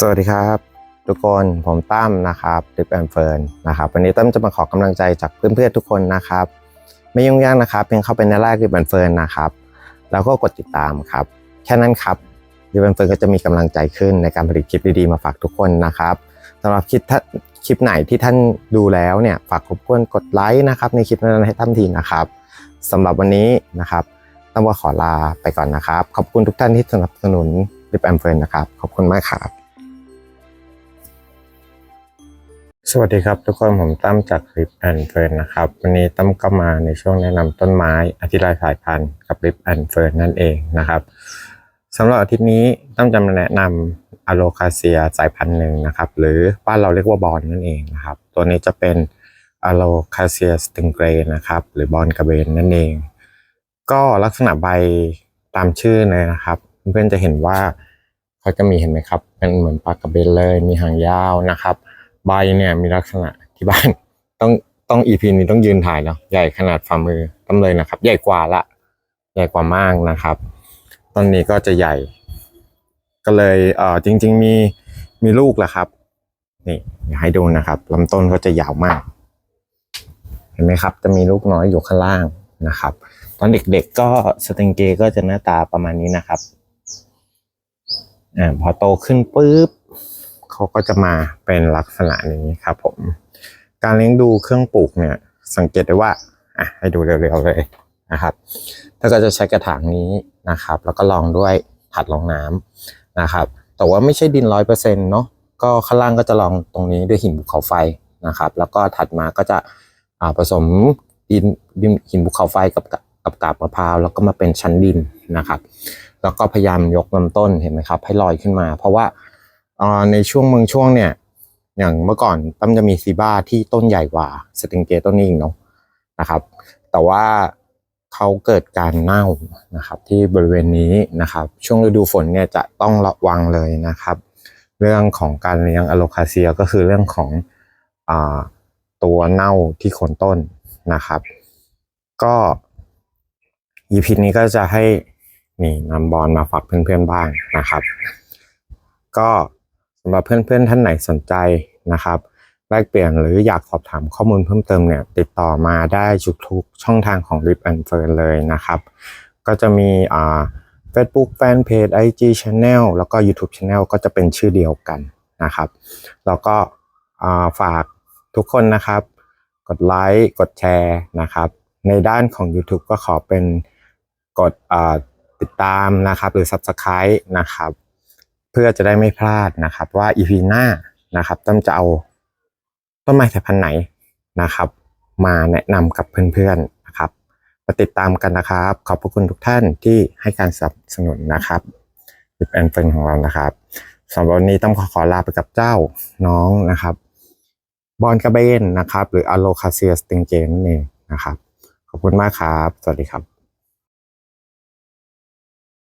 สวัสดีครับ ทุกคนผมตั้มนะครับดิปแอนเฟิร์นนะครับวันนี้ตั้มจะมาขอกำลังใจจากเพื่อนๆทุกคนนะครับ ไม่ยุ่งยากนะครับเพียงเข้าไปในไลน์ดิปแอนเฟิร์นนะครับแล้วก็กดติดตามครับแค่นั้นครับดิปแอนเฟิร์นก็จะมีกำลังใจขึ้นในการผลิตคลิปดีๆมาฝากทุกคนนะครับสำหรับคลิปคลิปไหนที่ท่านดูแล้วเนี่ยฝากรบกวนกดไลค์นะครับในคลิปนั้นให้ตั้มทีนะครับสำหรับวันนี้นะครับตั้มก็ขอลาไปก่อนนะครับ ขอบคุณทุกท่านที่สนับสนุนดิปแอนเฟิร์นนะครับขอบคุณมากครับ สวัสดีครับทุกคนผมตั้มจากริปแอนเฟิร์นนะครับ วันนี้ตั้มก็มาในช่วงแนะนำต้นไม้อธิรายสายพันธุ์กับริปแอนเฟิร์นนั่นเองนะครับสำหรับอาทิตย์นี้ตั้มจะมาแนะนำอะโลคาเซียสายพันธุ์หนึ่งนะครับ หรือบ้านเราเรียกว่าบอนนั่นเองนะครับ ตัวนี้จะเป็นอะโลคาเซียสติงเกรนะครับ หรือบอนกระเบนนั่นเอง ก็ลักษณะใบตามชื่อเลยนะครับ เพื่อนจะเห็นว่าเขาจะมีเห็นไหมครับเป็นเหมือนปลากระเบนเลยมีหางยาวนะครับ ใบเนี่ยมีลักษณะที่บ้านต้องต้องอีพีนี้ต้องยืนถ่ายแล้วใหญ่ขนาดฝ่ามือต้มเลยนะครับ ใหญ่กว่าละ ใหญ่กว่ามากนะครับต้นนี้ก็จะใหญ่ ก็เลยเออจริง ๆ มีมีลูกแล้วครับ นี่อยากให้ดูนะครับลำต้นก็จะยาวมาก เห็นไหมครับ จะมีลูกน้อยอยู่ข้างล่างนะครับ ตอนเด็กๆก็สติงเกก็จะหน้าตาประมาณนี้นะครับอ่าพอโตขึ้นปุ๊บ เขาก็จะมาเป็นลักษณะนี้ครับผม การเลี้ยงดูเครื่องปลูกเนี่ย สังเกตได้ว่าอะให้ดูเร็วๆเลยนะครับถ้าก็จะใช้กระถางนี้นะครับ แล้วก็ลองด้วยถัดรองน้ำนะครับ แต่ว่าไม่ใช่ดินร้อยเปอร์เซ็นต์เนาะก็ข้างล่างก็จะลองตรงนี้ด้วยหินภูเขาไฟนะครับ แล้วก็ถัดมาก็จะผสมดินดินหินภูเขาไฟกับกับกาบมะพร้าวแล้วก็มาเป็นชั้นดินนะครับ แล้วก็พยายามยกลำต้นเห็นไหมครับ ให้ลอยขึ้นมา เพราะว่า ในช่วงบางช่วงเนี่ย อย่างเมื่อก่อนตั้มจะมีซีบ้าที่ต้นใหญ่กว่าสติงเกตต้นนี้อีกเนาะนะครับ แต่ว่าเขาเกิดการเน่านะครับ ที่บริเวณนี้นะครับ ช่วงฤดูฝนเนี่ยจะต้องระวังเลยนะครับ เรื่องของการเลี้ยงอะโลคาเซียก็คือเรื่องของอตัวเน่าที่โคนต้นนะครับ ก็ EP นี้ก็จะให้นี่นำบอลมาฝากเพื่อนๆบ้างนะครับ ก็ สำหรับเพื่อนๆท่านไหนสนใจนะครับแลกเปลี่ยนหรืออยากสอบถามข้อมูลเพิ่มเติมเนี่ยติดต่อมาได้ทุกช่องทางของ Rip and Fern เลยนะครับ ก็จะมีอ่า Facebook Fanpage IG Channel แล้วก็ YouTube Channel ก็จะเป็นชื่อเดียวกันนะครับ แล้วก็ฝากทุกคนนะครับ กดไลค์กดแชร์นะครับ ในด้านของ YouTube ก็ขอเป็นกดติดตามนะครับ หรือ Subscribe นะครับ เพื่อจะได้ไม่พลาดนะครับ ว่า EP หน้านะครับต้นจะเอาต้นไม้สายพันธุ์ไหนนะครับ มาแนะนำกับเพื่อนๆนะครับมาติดตามกันนะครับ ขอบพระคุณทุกท่านที่ให้การสนับสนุนนะครับดิบแอนเฟนของเรานะครับสำหรับวันนี้ต้องขอขอลาไปกับเจ้าน้องนะครับบอลกระเบนนะครับ หรืออะโลคาเซียสติงเจนนั่นเองนะครับ ขอบคุณมากครับ สวัสดีครับ